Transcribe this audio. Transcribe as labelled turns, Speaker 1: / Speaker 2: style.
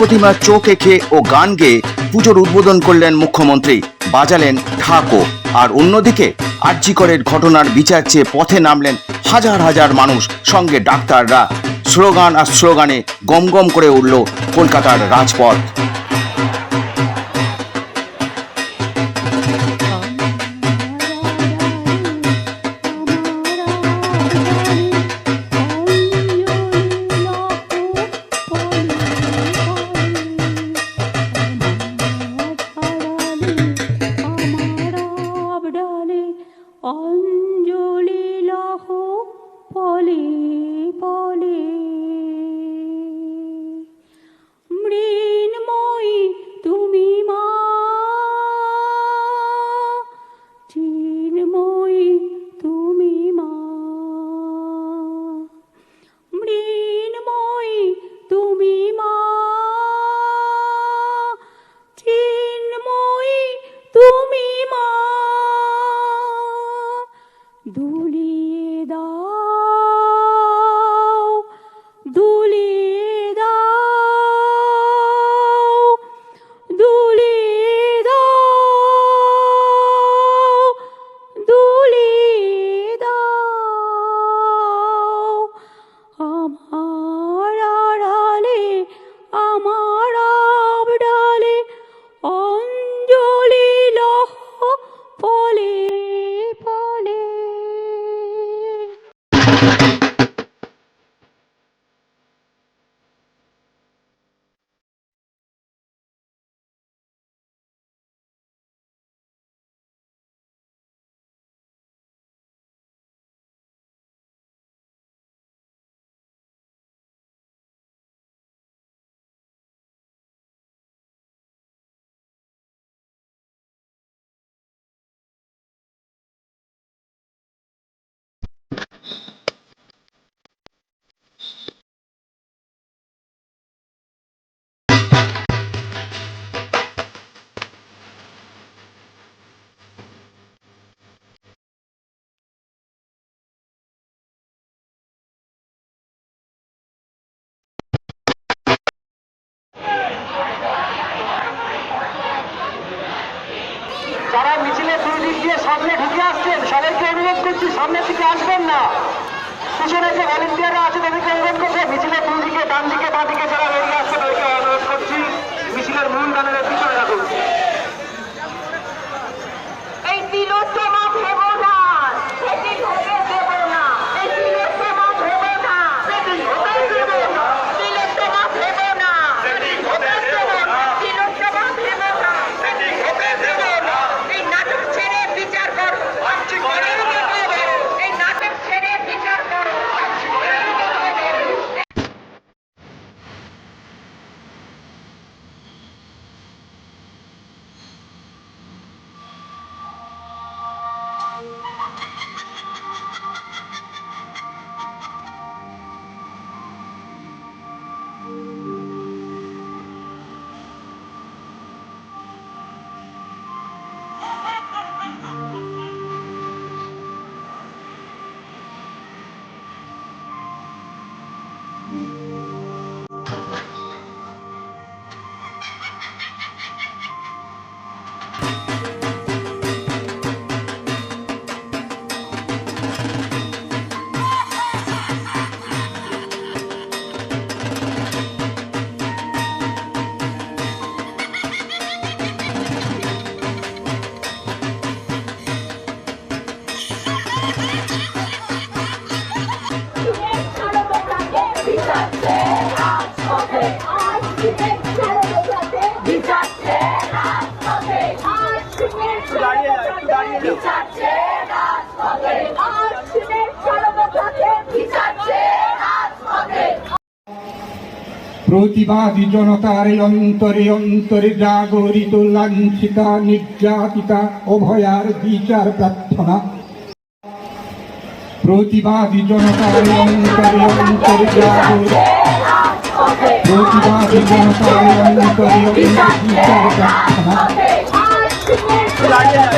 Speaker 1: প্রতিমার চোখ এঁকে ও গান গেয়ে পুজোর উদ্বোধন করলেন মুখ্যমন্ত্রী। বাজালেন ঠাকো। আর অন্যদিকে আর্যিকরের ঘটনার বিচার চেয়ে পথে নামলেন হাজার হাজার মানুষ, সঙ্গে ডাক্তাররা। স্লোগান আর স্লোগানে গম গম করে উঠল কলকাতার রাজপথ।
Speaker 2: অঞ্জলি লাহ পলে পলে
Speaker 3: সবাইকে অনুরোধ করছি সামনের দিকে আসবেন না। পিছনে যে ভলেন্টিয়াররা আছে, তাদেরকে অনুরোধ করছে, মিছিলের দুই দিকে ডান দিকে বাঁ দিকে যারা বেরিয়ে আসছে তাদেরকে অনুরোধ করছি। মিছিলের মূল গানের
Speaker 4: প্রতিবাদী জনতার অন্তরে অন্তরে জাগরিত, লাঞ্ছিতা, নির্যাতিতা, অভয়ার বিচার প্রার্থনা। প্রতিবাদী জনতার অন্তরে অন্তরে জাগরিত, প্রতিবাদী জনতার অন্তরে অন্তরে বিচার প্রার্থনা।
Speaker 5: বিচার